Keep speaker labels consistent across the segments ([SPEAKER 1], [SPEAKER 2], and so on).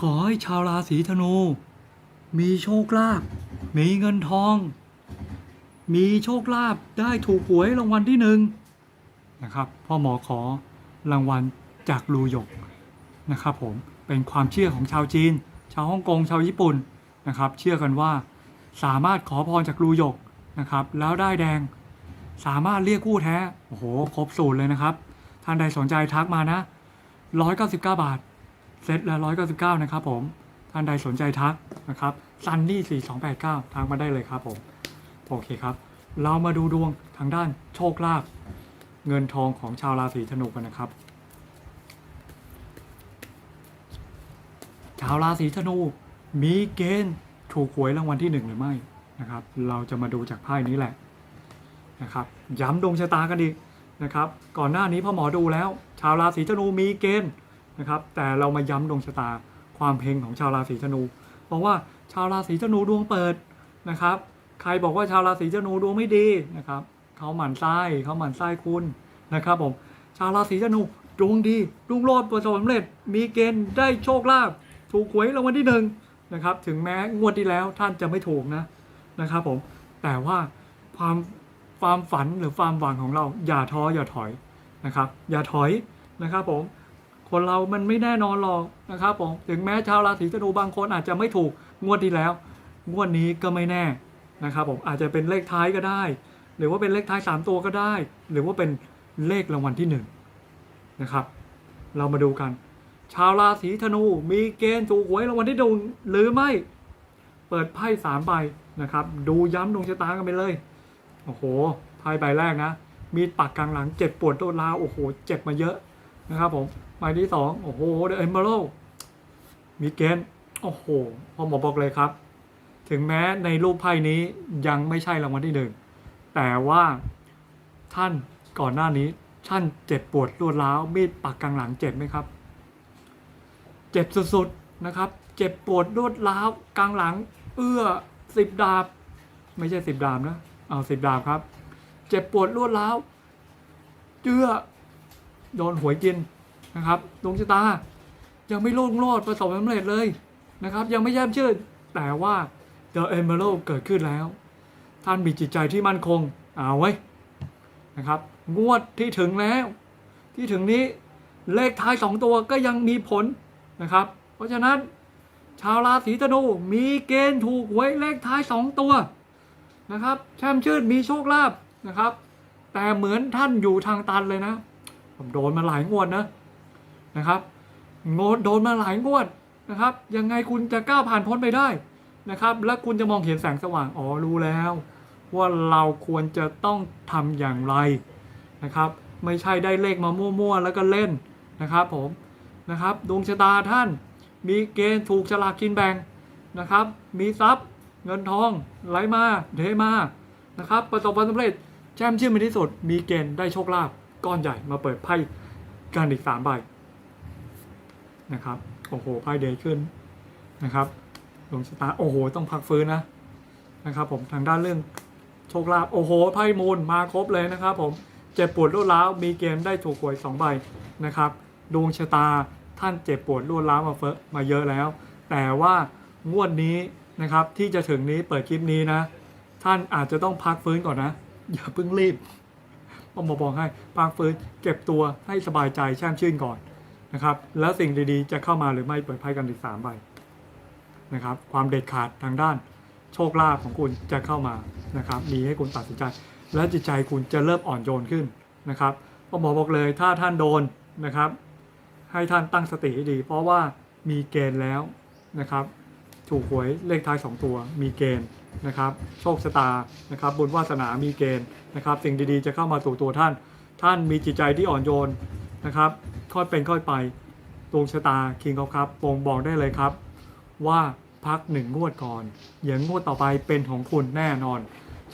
[SPEAKER 1] ขอให้ชาวราศีธนู มีโชคลาภมีเงินทอง มีโชคลาภได้ถูกหวยรางวัลที่หนึ่งนะครับพ่อหมอขอรางวัลจากลูหยกนะครับผมเป็นความเชื่อของชาวจีน ชาวฮ่องกงชาวญี่ปุ่นนะครับ เชื่อกันว่าสามารถขอพรจากลูหยกนะครับ แล้วได้แดงสามารถเรียกคู่แท้ โอ้โห ครบสูตรเลยนะครับ ท่านใดสนใจทักมานะ 199 บาท เซตละ199 นะครับผม ท่านใดสนใจทักนะครับซันนี่4289ทักมาได้เลยครับผม โอเคครับ เรามาดูดวงทางด้านโชคลาภเงินทองของชาวราศีธนูกันนะครับ ชาวราศีธนู มีเกณฑ์ถูกหวยรางวัลที่หนึ่งหรือไม่นะครับ เราจะมาดูจากไพ่นี้แหละนะครับ ย้ำดวงชะตากันอีนะครับ ก่อนหน้านี้พ่อหมอดูแล้ว ชาวราศีธนูมีเกณฑ์ นะครับ แต่เรามาย้ำดวงชะตาความเพลงของชาวราศีธนูบอกว่าชาวราศีธนูดวงเปิดนะครับ ใครบอกว่าชาวราศีธนูดวงไม่ดีนะครับเขาหมั่นไส้เขาหมั่นไส้คุณนะครับผมชาวราศีธนูดวงดีรุ่งโรจน์ประสบความสำเร็จ มีเกณฑ์ได้โชคลาภถูกหวยรางวัลที่หนึ่งนะครับ ถึงแม้งวดที่แล้วท่านจะไม่ถูกนะนะครับผมแต่ว่าความความฝันหรือความหวังของเราอย่าท้ออย่าถอยนะครับ อย่าถอยนะครับผม คนเรามันไม่แน่นอนหรอกนะครับผมถึงแม้ชาวราศีธนูบางคนอาจจะไม่ถูกงวดที่แล้ว งวดนี้ก็ไม่แน่นะครับผมอาจจะเป็นเลขท้ายก็ได้ หรือว่าเป็นเลขท้าย 3 ตัวก็ได้ หรือว่าเป็นเลขรางวัลที่1นะครับ เรามาดูกัน ชาวราศีธนูมีเกณฑ์ถูกหวยรางวัลที่หนึ่งหรือไม่เปิดไพ่สามใบนะครับ ดูย้ำดวงชะตากันไปเลยโอ้โหไพ่ใบแรกนะมีปักกลางหลังเจ็บปวดตัวราโอ้โห เจ็บมาเยอะ นะครับผมใบที่สองโอ้โหเดอะเอมเบโรมีเกณฑ์โอ้โหพอหมอบอกเลยครับ ถึงแม้ในรูปไพ่นี้ยังไม่ใช่รางวัลที่หนึ่งแต่ว่าท่านก่อนหน้านี้ท่านเจ็บปวดรวดร้าวมีดปักกลางหลังเจ็บไหมครับ เจ็บสุดๆนะครับ เจ็บปวดรวดร้าวกลางหลัง เอื้อสิบดาบ ไม่ใช่สิบดาบนะเอาสิบดาบครับ เจ็บปวดรวดร้าวเจื้อ โดนหวยกินนะครับดวงชะตา ยังไม่รุ่งโรดประสบความสำเร็จเลยนะครับ ยังไม่แย้มชื่นแต่ว่า The Emerald เกิดขึ้นแล้ว ท่านมีจิตใจที่มั่นคงเอาไว้นะครับ งวดที่ถึงแล้ว ที่ถึงนี้เลขท้ายสองตัวก็ยังมีผลนะครับ เพราะฉะนั้นชาวราศีธนูมีเกณฑ์ถูกหวยเลขท้ายสองตัวนะครับแช่มชื่นมีโชคลาภนะครับ แต่เหมือนท่านอยู่ทางตันเลยนะ ผมโดนมาหลายงวดนะนะครับโงดโดนมาหลายงวดนะครับ ยังไงคุณจะก้าวผ่านพ้นไปได้นะครับ และคุณจะมองเห็นแสงสว่างอ๋อรู้แล้ว ว่าเราควรจะต้องทำอย่างไรนะครับ ไม่ใช่ได้เลขมามั่วๆแล้วก็เล่นนะครับ ผมนะครับดวงชะตาท่านมีเกณฑ์ถูกฉลากกินแบ่งนะครับ มีทรัพย์เงินทองไหลมาเทมานะครับ ประสบความสำเร็จแจ่มชื่นเป็นที่สุด มีเกณฑ์ได้โชคลาภ ก้อนใหญ่มาเปิดไพ่กันอีกสามใบนะครับโอ้โหไพ่เดย์ขึ้นนะครับดวงชะตาโอ้โหต้องพักฟื้นนะนะครับผมทางด้านเรื่องโชคลาภโอ้โหไพ่มูลมาครบเลยนะครับผมเจ็บปวดรวดร้าวมีเกณฑ์ได้ถูกหวยสองใบนะครับดวงชะตาท่านเจ็บปวดรวดร้าวมาเฟอะมาเยอะแล้ว แต่ว่างวดนี้นะครับที่จะถึงนี้เปิดคลิปนี้นะ ท่านอาจจะต้องพักฟื้นก่อนนะ อย่าเพิ่งรีบ ผมบอกบอกให้พักฟื้นเก็บตัวให้สบายใจแช่มชื่นก่อนนะครับ แล้วสิ่งดีๆ จะเข้ามาหรือไม่เปิดไพ่กันอีกสามใบนะครับ ความเด็ดขาดทางด้านโชคลาภของคุณจะเข้ามานะครับ มีให้คุณตัดสินใจ และจิตใจคุณจะเริ่มอ่อนโยนขึ้นนะครับผมอบอกเลยถ้าท่านโดนนะครับ ให้ท่านตั้งสติให้ดี เพราะว่ามีเกณฑ์แล้วนะครับ ถูกหวยเลขท้าย 2 ตัวมีเกณฑ์นะครับ โชคชะตานะครับบุญวาสนามีเกณฑ์นะครับ สิ่งดีๆจะเข้ามาสู่ตัวท่าน ท่านมีจิตใจที่อ่อนโยนนะครับ ค่อยเป็นค่อยไปดวงชะตาคิงเขาครับปงบอกได้เลยครับ ว่าพักหนึ่งงวดก่อนอย่างงวดต่อไปเป็นของคุณแน่นอน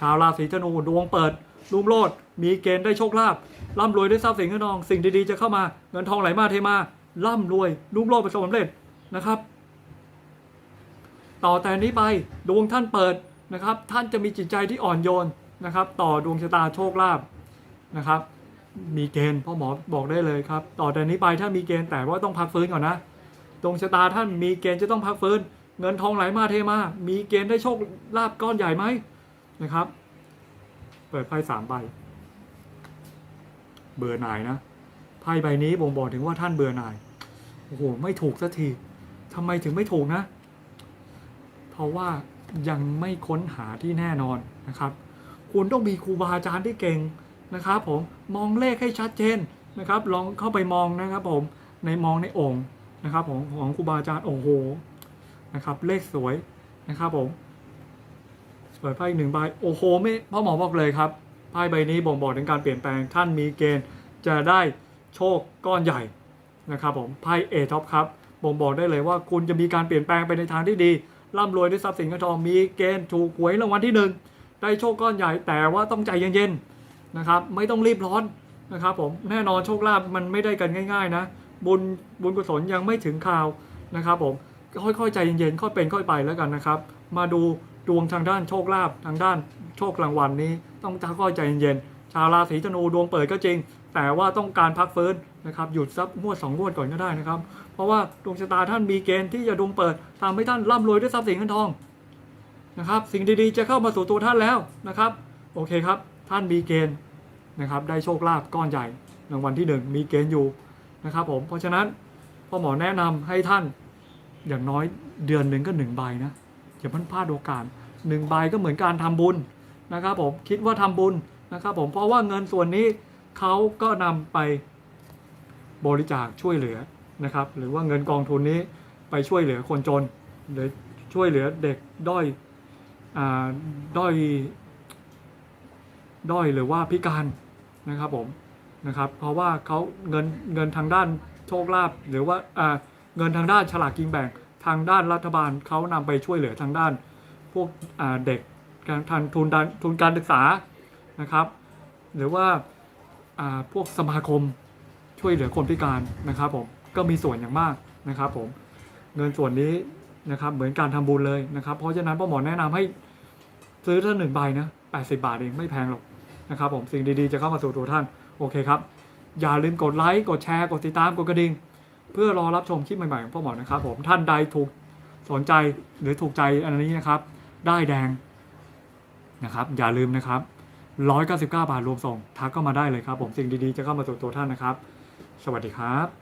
[SPEAKER 1] ชาวราศีธนูดวงเปิดรุ่งโรจน์มีเกณฑ์ได้โชคลาภร่ำรวยได้ทรัพย์สินเงินทอง สิ่งดีๆจะเข้ามาเงินทองไหลมาเทมาร่ำรวยรุ่งโรจน์ประสบความสำเร็จนะครับ ต่อแต่นี้ไปดวงท่านเปิดนะครับ ท่านจะมีจิตใจที่อ่อนโยนนะครับ ต่อดวงชะตาโชคลาภนะครับ มีเกณฑ์พ่อหมอบอกได้เลยครับ ต่อแต่นี้ไปถ้ามีเกณฑ์แต่ว่าต้องพักฟื้นก่อนนะดวงชะตาท่านมีเกณฑ์จะต้องพักฟื้น เงินทองไหลมาเทมา มีเกณฑ์ได้โชคลาภก้อนใหญ่ไหมนะครับ เปิดไพ่สามใบ เบื่อหน่ายนะไพ่ใบนี้บ่งบอกถึงว่าท่านเบื่อหน่ายโอ้โหไม่ถูกสักทีทำไมถึงไม่ถูกนะ ราะว่ายังไม่ค้นหาที่แน่นอนนะครับ คุณต้องมีครูบาอาจารย์ที่เก่งนะครับ ผมมองเลขให้ชัดเจนนะครับ ลองเข้าไปมองนะครับผมในมองในองค์นะครับของของครูบาอาจารย์โอ้โหนะครับ เลขสวยนะครับผมเปิดไพ่หนึ่งใบโอ้โหไม่พ่อหมอบอกเลยครับไพ่ใบนี้บ่งบอกถึงการเปลี่ยนแปลงท่านมีเกณฑ์จะได้โชคก้อนใหญ่นะครับผมไพ่เอท็อปครับบ่งบอกได้เลยว่าคุณจะมีการเปลี่ยนแปลงไปในทางที่ดี ร่ำรวยด้วยทรัพย์สินเงินทองมีเกณฑ์ถูกหวยรางวัลที่หนึ่งได้โชคก้อนใหญ่แต่ว่าต้องใจเย็นๆนะครับ ไม่ต้องรีบร้อนนะครับผมแน่นอนโชคลาภมันไม่ได้กันง่าย ๆ นะ บุญบุญกุศลยังไม่ถึงข่าวนะครับผมค่อยๆใจเย็นๆค่อยเป็นค่อยไปแล้วกันนะครับ มาดูดวงทางด้านโชคลาภทางด้านโชครางวัลนี้ ต้องค่อยใจเย็นๆ ชาวราศีธนูดวงเปิดก็จริง แต่ว่าต้องการพักฟื้นนะครับหยุดซับงวดสองงวดก่อนก็ได้นะครับ เพราะว่าดวงชะตาท่านมีเกณฑ์ที่จะดวงเปิดทำให้ท่านร่ำรวยด้วยทรัพย์สินเงินทองนะครับสิ่งดีๆจะเข้ามาสู่ตัวท่านแล้วนะครับ โอเคครับ ท่านมีเกณฑ์นะครับได้โชคลาภก้อนใหญ่รางวัลที่หนึ่งมีเกณฑ์อยู่นะครับผมเพราะฉะนั้นพ่อหมอแนะนำให้ท่านอย่างน้อยเดือนหนึ่งก็หนึ่งใบนะอย่าเพิ่งพลาดโอกาสหนึ่งใบก็เหมือนการทำบุญนะครับผมคิดว่าทำบุญ นะครับผมเพราะว่าเงินส่วนนี้เขาก็นำไปบริจาคช่วยเหลือนะครับ หรือว่าเงินกองทุนนี้ไปช่วยเหลือคนจนหรือช่วยเหลือเด็กด้อยอาด้อยด้อยหรือว่าพิการนะครับผมนะครับ เพราะว่าเขาเงินเงินทางด้านโชคลาภหรือว่าอ่าเงินทางด้านฉลากกินแบ่งทางด้านรัฐบาลเขานำไปช่วยเหลือทางด้าน พวกอ่าเด็กการทางทุนการทุนการศึกษา นะครับ หรือว่าพวกสมาคมช่วยเหลือคนพิการนะครับผมก็มีส่วนอย่างมากนะครับผมเงินส่วนนี้นะครับเหมือนการทำบุญเลยนะครับ เพราะฉะนั้นพ่อหมอแนะนำให้ซื้อท่านหนึ่งใบนะ80บาทเองไม่แพงหรอกนะครับผมสิ่งดีๆจะเข้ามาสู่ตัวท่านโอเคครับ อย่าลืมกดไลค์กดแชร์กดติดตามกดกระดิ่งเพื่อรอรับชมคลิปใหม่ๆของพ่อหมอนะครับผมท่านใดถูกสนใจหรือถูกใจอันนี้นะครับ ได้แดงนะครับ อย่าลืมนะครับ 199 บาทรวมส่ง ทักเข้ามาได้เลยครับผมสิ่งดีๆจะเข้ามาสู่ตัวท่านนะครับ สวัสดีครับ